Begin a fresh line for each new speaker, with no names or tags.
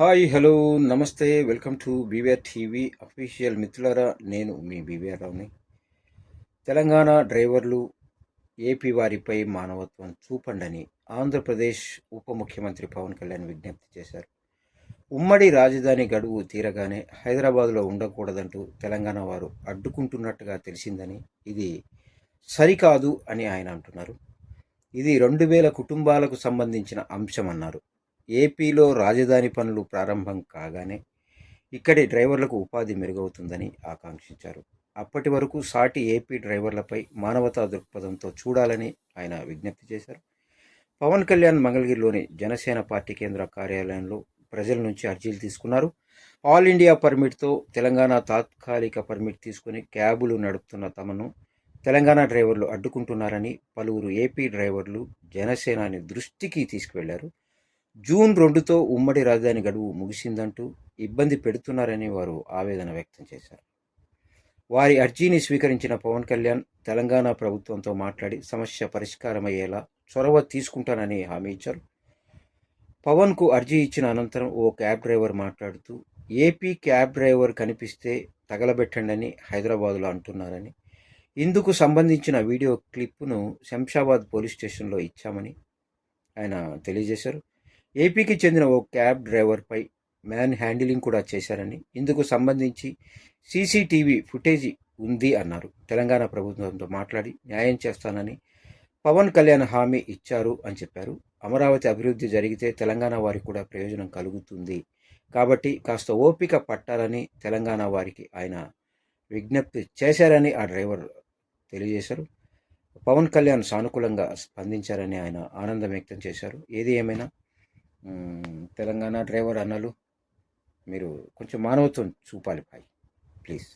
Hi hello నమస్తే welcome to BVR TV official మిత్రులరా నేను మీ బీవీఆర్ రావుని. తెలంగాణ డ్రైవర్లు ఏపీ వారిపై మానవత్వం చూపండని ఆంధ్రప్రదేశ్ ఉప ముఖ్యమంత్రి పవన్ కళ్యాణ్ విజ్ఞప్తి చేశారు. ఉమ్మడి రాజధాని గడువు తీరగానే హైదరాబాద్లో ఉండకూడదంటూ తెలంగాణ వారు అడ్డుకుంటున్నట్టుగా తెలిసిందని ఇది సరికాదు అని ఆయన అంటున్నారు. ఇది రెండు వేల కుటుంబాలకు సంబంధించిన అంశమన్నారు. ఏపీలో రాజధాని పనులు ప్రారంభం కాగానే ఇక్కడి డ్రైవర్లకు ఉపాధి మెరుగవుతుందని ఆకాంక్షించారు. అప్పటి వరకు సాటి ఏపీ డ్రైవర్లపై మానవతా దృక్పథంతో చూడాలని ఆయన విజ్ఞప్తి చేశారు. పవన్ కళ్యాణ్ మంగళగిరిలోని జనసేన పార్టీ కేంద్ర కార్యాలయంలో ప్రజల నుంచి అర్జీలు తీసుకున్నారు. ఆల్ ఇండియా పర్మిట్తో తెలంగాణ తాత్కాలిక పర్మిట్ తీసుకుని క్యాబులు నడుపుతున్న తమను తెలంగాణ డ్రైవర్లు అడ్డుకుంటున్నారని పలువురు ఏపీ డ్రైవర్లు జనసేనాని దృష్టికి తీసుకువెళ్ళారు. జూన్ రెండుతో ఉమ్మడి రాజధాని గడువు ముగిసిందంటూ ఇబ్బంది పెడుతున్నారని వారు ఆవేదన వ్యక్తం చేశారు. వారి అర్జీని స్వీకరించిన పవన్ కళ్యాణ్ తెలంగాణ ప్రభుత్వంతో మాట్లాడి సమస్య పరిష్కారమయ్యేలా చొరవ తీసుకుంటానని హామీ ఇచ్చారు. పవన్కు అర్జీ ఇచ్చిన అనంతరం ఓ క్యాబ్ డ్రైవర్ మాట్లాడుతూ ఏపీ క్యాబ్ డ్రైవర్ కనిపిస్తే తగలబెట్టండని హైదరాబాద్లో హైదరాబాదులో అంటున్నారని ఇందుకు సంబంధించిన వీడియో క్లిప్పును శంషాబాద్ పోలీస్ స్టేషన్లో ఇచ్చామని ఆయన తెలియజేశారు. ఏపీకి చెందిన ఓ క్యాబ్ డ్రైవర్పై మ్యాన్ హ్యాండిలింగ్ కూడా చేశారని ఇందుకు సంబంధించి సీసీటీవీ ఫుటేజీ ఉంది అన్నారు. తెలంగాణ ప్రభుత్వంతో మాట్లాడి న్యాయం చేస్తానని పవన్ కళ్యాణ్ హామీ ఇచ్చారు అని చెప్పారు. అమరావతి అభివృద్ధి జరిగితే తెలంగాణ వారికి కూడా ప్రయోజనం కలుగుతుంది. కాబట్టి కాస్త ఓపిక పట్టాలని తెలంగాణ వారికి ఆయన విజ్ఞప్తి చేశారని ఆ డ్రైవర్ తెలియజేశారు. పవన్ కళ్యాణ్ సానుకూలంగా స్పందించారని ఆయన ఆనందం వ్యక్తం చేశారు. ఏది ఏమైనా తెలంగాణ డ్రైవర్ అన్నలు మీరు కొంచెం మానవత్వం చూపాలి భాయ్ ప్లీజ్.